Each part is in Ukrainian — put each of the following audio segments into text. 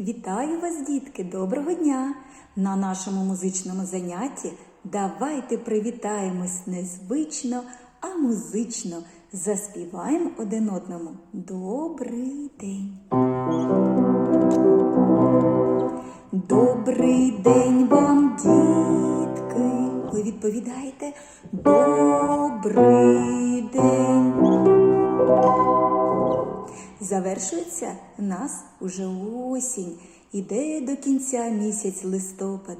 Вітаю вас, дітки! Доброго дня! На нашому музичному занятті давайте привітаємось незвично, а музично. Заспіваємо один одному. Добрий день! Добрий день вам, дітки! Ви відповідаєте Добрий Завершується нас уже осінь, іде до кінця місяць листопад,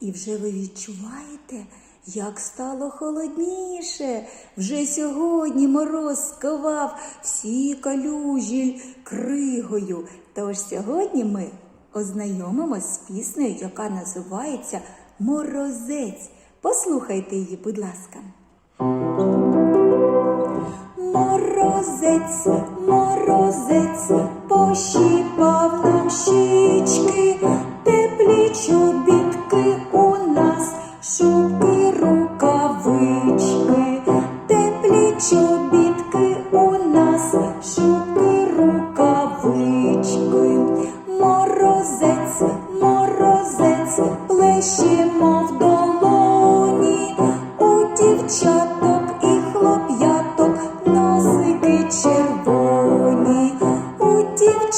і вже ви відчуваєте, як стало холодніше. Вже сьогодні мороз сковав всі калюжі кригою. Тож сьогодні ми ознайомимось з піснею, яка називається Морозець. Послухайте її, будь ласка. Морозець, морозець, пощіпав нам щічки, теплі чобітки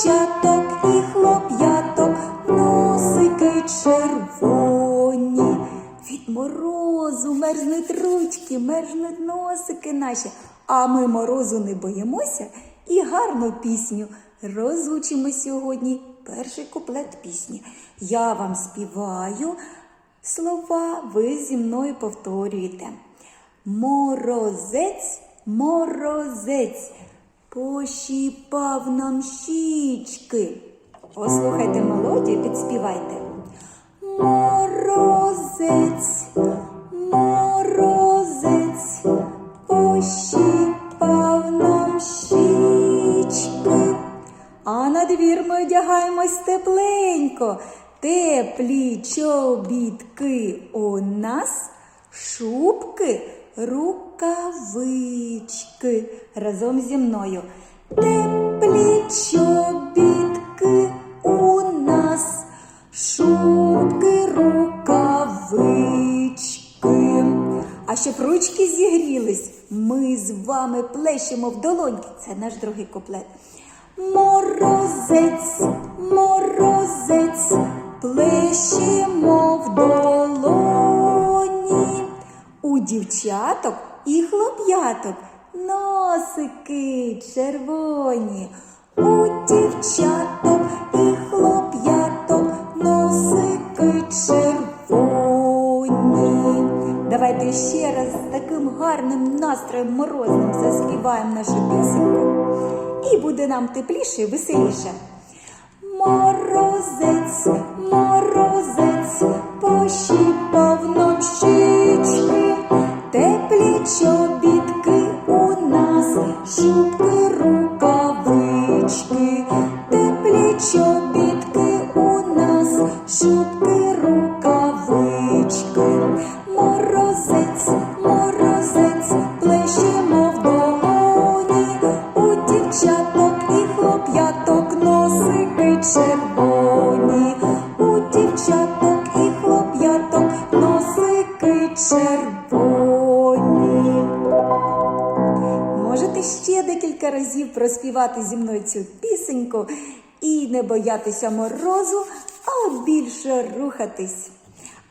дівчаток і хлоп'яток носики червоні. Від морозу мерзнуть ручки, мерзнуть носики наші. А ми морозу не боїмося і гарну пісню розучимо сьогодні. Перший куплет пісні. Я вам співаю слова, ви зі мною повторюєте. Морозець, морозець, пощіпав нам щічки. Послухайте мелодію, підспівайте. Морозець, морозець, пощіпав нам щічки. А на двір ми одягаємось тепленько. Теплі чобітки у нас, шубки, рукавички. Разом зі мною. Теплі чобітки у нас, шубки, рукавички. А щоб ручки зігрілись, ми з вами плещемо в долоньки. Це наш другий куплет. Морозець, морозець, плещемо в долоні. У дівчаток і хлоп'яток носики червоні. У дівчаток і хлоп'яток носики червоні. Давайте ще раз з таким гарним настроєм морозним заспіваємо нашу пісеньку. І буде нам тепліше і веселіше. Морозець, чобітки у нас, шубки, рукавички, теплі чобітки у нас, шубки, ще декілька разів проспівати зі мною цю пісеньку і не боятися морозу, а більше рухатись.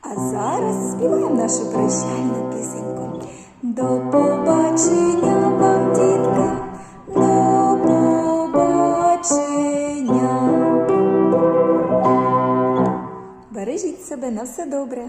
А зараз співаємо нашу прощальну пісеньку. До побачення вам, дітки, до побачення. Бережіть себе на все добре.